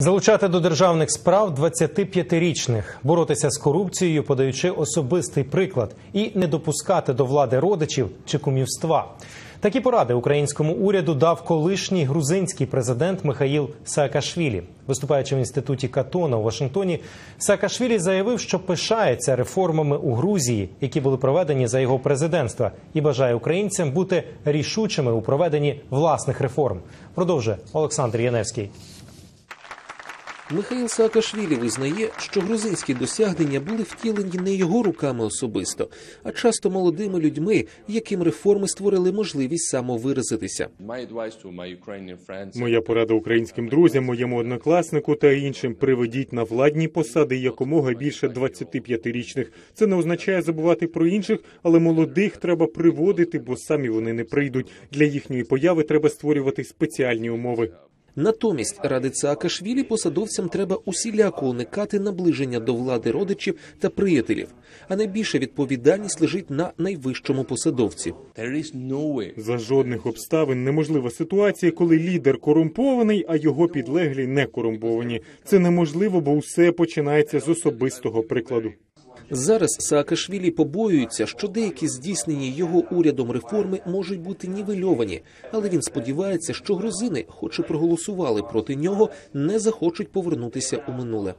Залучати до державних справ 25-річних, боротися з корупцією, подаючи особистий приклад, і не допускати до влади родичів чи кумівства. Такі поради українському уряду дав колишній грузинський президент Михаїл Саакашвілі. Виступаючи в інституті Катона у Вашингтоні, Саакашвілі заявив, що пишається реформами у Грузії, які були проведені за його президентства, і бажає українцям бути рішучими у проведенні власних реформ. Продовжує Олександр Яневський. Михаїл Саакашвілі визнає, що грузинські досягнення були втілені не його руками особисто, а часто молодими людьми, яким реформи створили можливість самовиразитися. Моя порада українським друзям, моєму однокласнику та іншим приведіть на владні посади якомога більше 25-річних. Це не означає забувати про інших, але молодих треба приводити, бо самі вони не прийдуть. Для їхньої появи треба створювати спеціальні умови. Натомість радить Саакашвілі посадовцям треба усіляко уникати наближення до влади родичів та приятелів, а найбільша відповідальність лежить на найвищому посадовці. За жодних обставин неможлива ситуація, коли лідер корумпований, а його підлеглі не корумповані. Це неможливо, бо все починається з особистого прикладу. Зараз Саакашвілі побоюється, що деякі здійснені його урядом реформи можуть бути нівельовані, але він сподівається, що грузини, хоч і проголосували проти нього, не захочуть повернутися у минуле.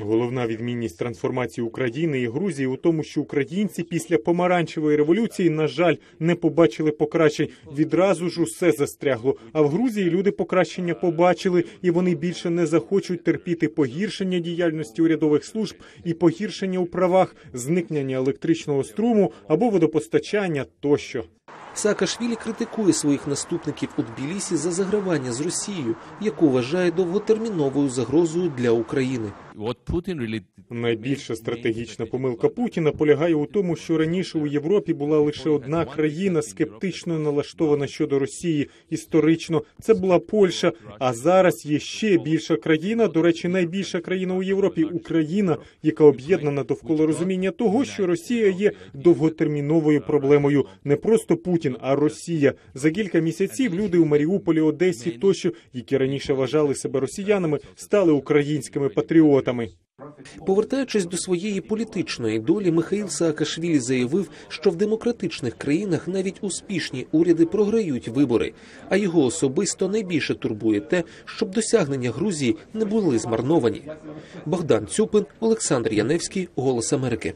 Головна відмінність трансформації України і Грузії у тому, що українці після помаранчевої революції, на жаль, не побачили покращень. Відразу ж усе застрягло. А в Грузії люди покращення побачили, і вони більше не захочуть терпіти погіршення діяльності урядових служб і погіршення у правах, зникнення електричного струму або водопостачання тощо. Саакашвілі критикує своїх наступників у Тбілісі за загравання з Росією, яку вважає довготерміновою загрозою для України. Найбільша стратегічна помилка Путіна полягає у тому, що раніше у Європі була лише одна країна скептично налаштована щодо Росії. Історично це була Польща. А зараз є ще більша країна. До речі, найбільша країна у Європі Україна, яка об'єднана довкола розуміння того, що Росія є довготерміновою проблемою. Не просто Путін, а Росія. За кілька місяців люди у Маріуполі, Одесі тощо, які раніше вважали себе росіянами, стали українськими патріотами. Повертаючись до своєї політичної долі, Михаїл Саакашвілі заявив, що в демократичних країнах навіть успішні уряди програють вибори, а його особисто найбільше турбує те, щоб досягнення Грузії не були змарновані. Богдан Цюпин, Олександр Яневський, Голос Америки.